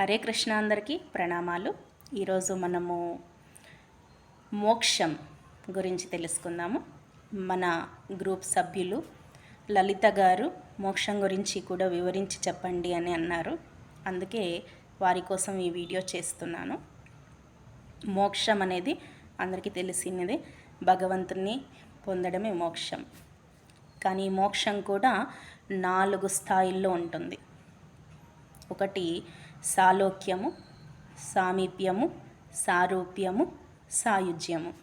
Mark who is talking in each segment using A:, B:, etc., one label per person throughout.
A: హరే కృష్ణ అందరికీ ప్రణామాలు. ఈరోజు మనము మోక్షం గురించి తెలుసుకుందాము. మన గ్రూప్ సభ్యులు లలిత గారు మోక్షం గురించి కూడా వివరించి చెప్పండి అని అన్నారు. అందుకే వారి కోసం ఈ వీడియో చేస్తున్నాను. మోక్షం అనేది అందరికీ తెలిసినదే. భగవంతుని పొందడమే మోక్షం. కానీ మోక్షం కూడా నాలుగు స్థాయిల్లో ఉంటుంది. ఒకటి సాలోక్యము సామీప్యము సారూప్యము సాయుజ్యము.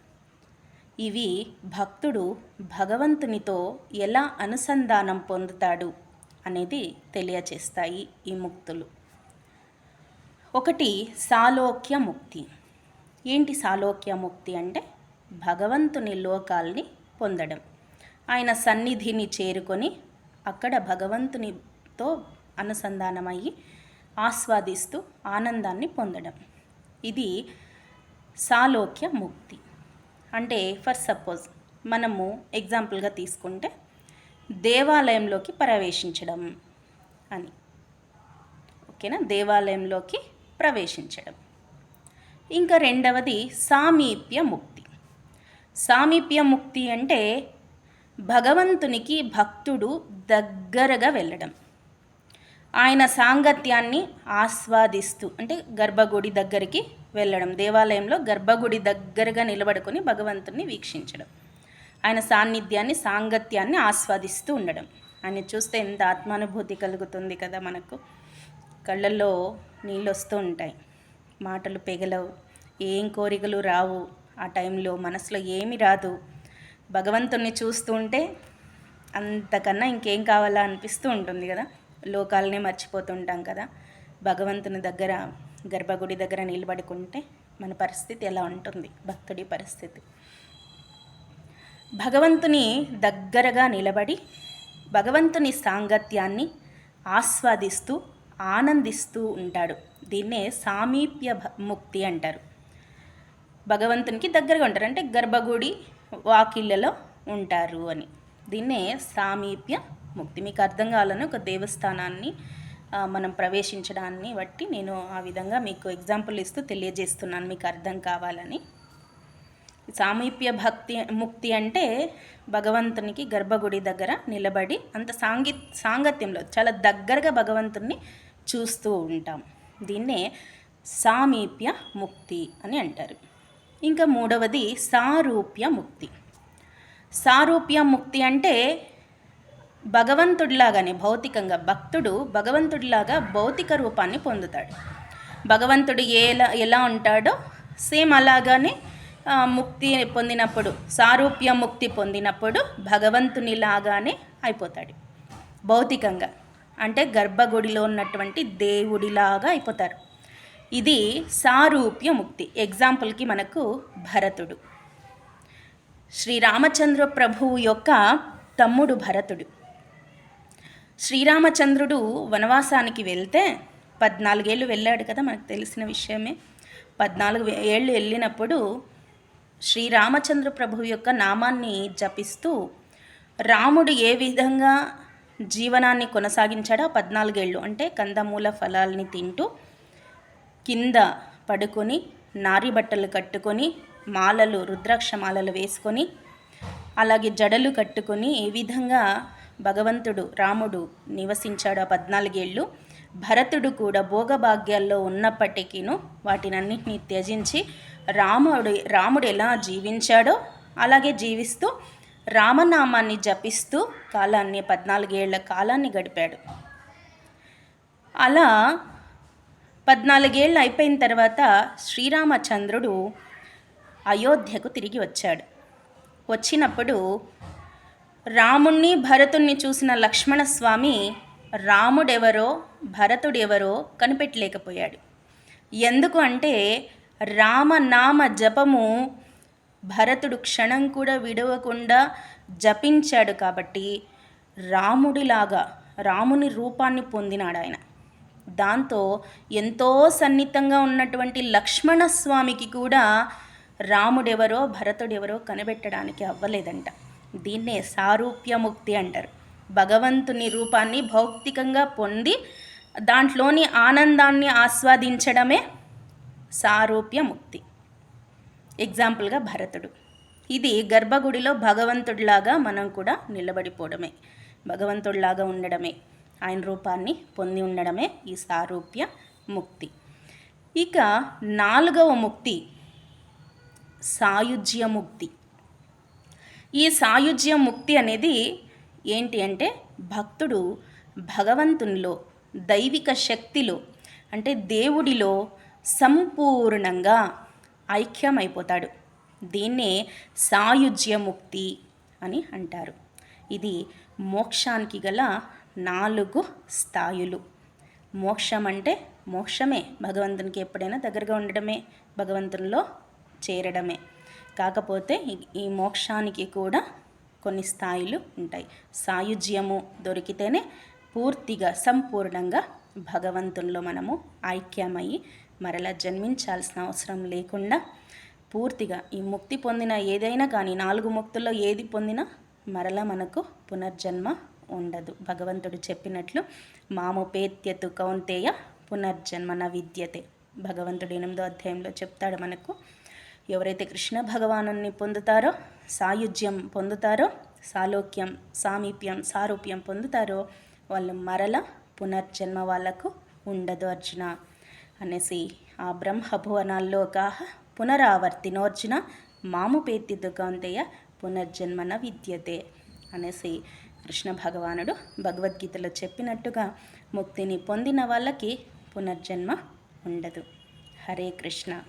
A: ఇవి భక్తుడు భగవంతునితో ఎలా అనుసంధానం పొందుతాడు అనేది తెలియచేస్తాయి ఈ ముక్తులు. ఒకటి సాలోక్య ముక్తి. ఏంటి సాలోక్య ముక్తి అంటే? భగవంతుని లోకాల్ని పొందడం. ఆయన సన్నిధిని చేరుకొని అక్కడ భగవంతునితో అనుసంధానమయ్యి ఆస్వాదిస్తూ ఆనందాన్ని పొందడం. ఇది సాలోక్య ముక్తి. అంటే ఫర్ సపోజ్ మనము ఎగ్జాంపుల్గా తీసుకుంటే దేవాలయంలోకి ప్రవేశించడం అని. ఓకేనా? దేవాలయంలోకి ప్రవేశించడం. ఇంకా రెండవది సామీప్య ముక్తి. సామీప్య ముక్తి అంటే భగవంతునికి భక్తుడు దగ్గరగా వెళ్ళడం. ఆయన సాంగత్యాన్ని ఆస్వాదిస్తూ అంటే గర్భగుడి దగ్గరికి వెళ్ళడం దేవాలయంలో గర్భగుడి దగ్గరగా నిలబడుకొని భగవంతుని వీక్షించడం ఆయన సాన్నిధ్యాన్ని సాంగత్యాన్ని ఆస్వాదిస్తూ ఉండడం. ఆయన చూస్తే ఎంత ఆత్మానుభూతి కలుగుతుంది కదా మనకు. కళ్ళల్లో నీళ్ళు వస్తూ ఉంటాయి. మాటలు పెగలవు. ఏం కోరికలు రావు. ఆ టైంలో మనసులో ఏమి రాదు. భగవంతుణ్ణి చూస్తూ ఉంటే అంతకన్నా ఇంకేం కావాలా అనిపిస్తూ ఉంటుంది కదా. లోకాలనే మర్చిపోతుంటాం కదా. భగవంతుని దగ్గర గర్భగుడి దగ్గర నిలబడుకుంటే మన పరిస్థితి ఎలా ఉంటుంది? భక్తుడి పరిస్థితి. భగవంతుని దగ్గరగా నిలబడి భగవంతుని సాంగత్యాన్ని ఆస్వాదిస్తూ ఆనందిస్తూ ఉంటాడు. దీన్నే సామీప్య భ- ముక్తి అంటారు. భగవంతునికి దగ్గరగా ఉంటారు. అంటే గర్భగుడి వాకిళ్ళలో ఉంటారు అని. దీన్నే సామీప్య ముక్తి. మీకు అర్థం కావాలని ఒక దేవస్థానాన్ని మనం ప్రవేశించడాన్ని బట్టి నేను ఆ విధంగా మీకు ఎగ్జాంపుల్ ఇస్తూ తెలియజేస్తున్నాను మీకు అర్థం కావాలని. సామీప్య భక్తి ముక్తి అంటే భగవంతునికి గర్భగుడి దగ్గర నిలబడి అంత సాంగి సాంగత్యంలో చాలా దగ్గరగా భగవంతుని చూస్తూ ఉంటాం. దీన్నే సామీప్య ముక్తి అని అంటారు. ఇంకా మూడవది సారూప్య ముక్తి. సారూప్య ముక్తి అంటే భగవంతుడిలాగానే భౌతికంగా భక్తుడు భగవంతుడిలాగా భౌతిక రూపాన్ని పొందుతాడు. భగవంతుడు ఎలా ఎలా ఉంటాడో సేమ్ అలాగానే ముక్తి పొందినప్పుడు సారూప్య ముక్తి పొందినప్పుడు భగవంతునిలాగానే అయిపోతాడు. భౌతికంగా అంటే గర్భగుడిలో ఉన్నటువంటి దేవుడిలాగా అయిపోతారు. ఇది సారూప్య ముక్తి. ఎగ్జాంపుల్కి మనకు భరతుడు. శ్రీరామచంద్ర ప్రభువు యొక్క తమ్ముడు భరతుడు. శ్రీరామచంద్రుడు వనవాసానికి వెళ్తే పద్నాలుగేళ్ళు వెళ్ళాడు కదా మనకు తెలిసిన విషయమే. పద్నాలుగు ఏళ్ళు వెళ్ళినప్పుడు శ్రీరామచంద్ర ప్రభువు యొక్క నామాన్ని జపిస్తూ రాముడు ఏ విధంగా జీవనాన్ని కొనసాగించాడో పద్నాలుగేళ్ళు అంటే కందమూల ఫలాల్ని తింటూ కింద పడుకొని నారి బట్టలు కట్టుకొని మాలలు రుద్రాక్ష మాలలు వేసుకొని అలాగే జడలు కట్టుకొని ఏ విధంగా భగవంతుడు రాముడు నివసించాడు ఆ పద్నాలుగేళ్ళు. భరతుడు కూడా భోగభాగ్యాల్లో ఉన్నప్పటికీను వాటినన్నింటినీ త్యజించి రాముడు రాముడు ఎలా జీవించాడో అలాగే జీవిస్తూ రామనామాన్ని జపిస్తూ కాలాన్ని పద్నాలుగేళ్ళ కాలాన్ని గడిపాడు. అలా పద్నాలుగేళ్ళు అయిపోయిన తర్వాత శ్రీరామచంద్రుడు అయోధ్యకు తిరిగి వచ్చాడు. వచ్చినప్పుడు రాముణ్ణి భరతుణ్ణి చూసిన లక్ష్మణస్వామి రాముడెవరో భరతుడెవరో కనిపెట్టలేకపోయాడు. ఎందుకు అంటే రామనామ జపము భరతుడు క్షణం కూడా విడవకుండా జపించాడు కాబట్టి రాముడిలాగా రాముని రూపాన్ని పొందినాడు ఆయన. దాంతో ఎంతో సన్నిహితంగా ఉన్నటువంటి లక్ష్మణస్వామికి కూడా రాముడెవరో భరతుడెవరో కనిపెట్టడానికి అవ్వలేదంట. దీన్నే సారూప్యముక్తి అంటారు. భగవంతుని రూపాన్ని భౌతికంగా పొంది దాంట్లోని ఆనందాన్ని ఆస్వాదించడమే సారూప్య ముక్తి ఎగ్జాంపుల్గా భరతుడు. ఇది గర్భగుడిలో భగవంతుడిలాగా మనం కూడా నిలబడిపోవడమే భగవంతుడిలాగా ఉండడమే ఆయన రూపాన్ని పొంది ఉండడమే ఈ సారూప్య ముక్తి ఇక నాలుగవ ముక్తి సాయుజ్య ముక్తి ఈ సాయుజ్య ముక్తి అనేది ఏంటి అంటే భక్తుడు భగవంతునిలో దైవిక శక్తిలో అంటే దేవుడిలో సంపూర్ణంగా ఐక్యమైపోతాడు. దీన్నే సాయుజ్య ముక్తి అని అంటారు. ఇది మోక్షానికి గల నాలుగు స్థాయిలు. మోక్షం అంటే మోక్షమే. భగవంతునికి ఎప్పుడైనా దగ్గరగా ఉండడమే. భగవంతునిలో చేరడమే. కాకపోతే ఈ- మోక్షానికి కూడా కొన్ని స్థాయిలు ఉంటాయి. సాయుజ్యము దొరికితేనే పూర్తిగా సంపూర్ణంగా భగవంతుల్లో మనము ఐక్యమయ్యి మరలా జన్మించాల్సిన అవసరం లేకుండా పూర్తిగా ఈ ముక్తి పొందిన ఏదైనా కానీ నాలుగు ముక్తుల్లో ఏది పొందినా మరలా మనకు పునర్జన్మ ఉండదు. భగవంతుడు చెప్పినట్లు మాముపేత్యతు కౌంతేయ పునర్జన్మ విద్యతే. భగవంతుడు ఎనిమిదో అధ్యాయంలో చెప్తాడు మనకు ఎవరైతే కృష్ణ భగవానుని పొందుతారో సాయుధ్యం పొందుతారో సాలోక్యం సామీప్యం సారూప్యం పొందుతారో వాళ్ళు మరల పునర్జన్మ వాళ్ళకు ఉండదు అర్జున. అనేసి ఆ బ్రహ్మభువనాల్లో కాహ పునరావర్తినోర్జున పేతి కౌంతేయ పునర్జన్మన విద్యతే అనేసి కృష్ణ భగవానుడు భగవద్గీతలో చెప్పినట్టుగా ముక్తిని పొందిన వాళ్ళకి పునర్జన్మ ఉండదు. హరే కృష్ణ.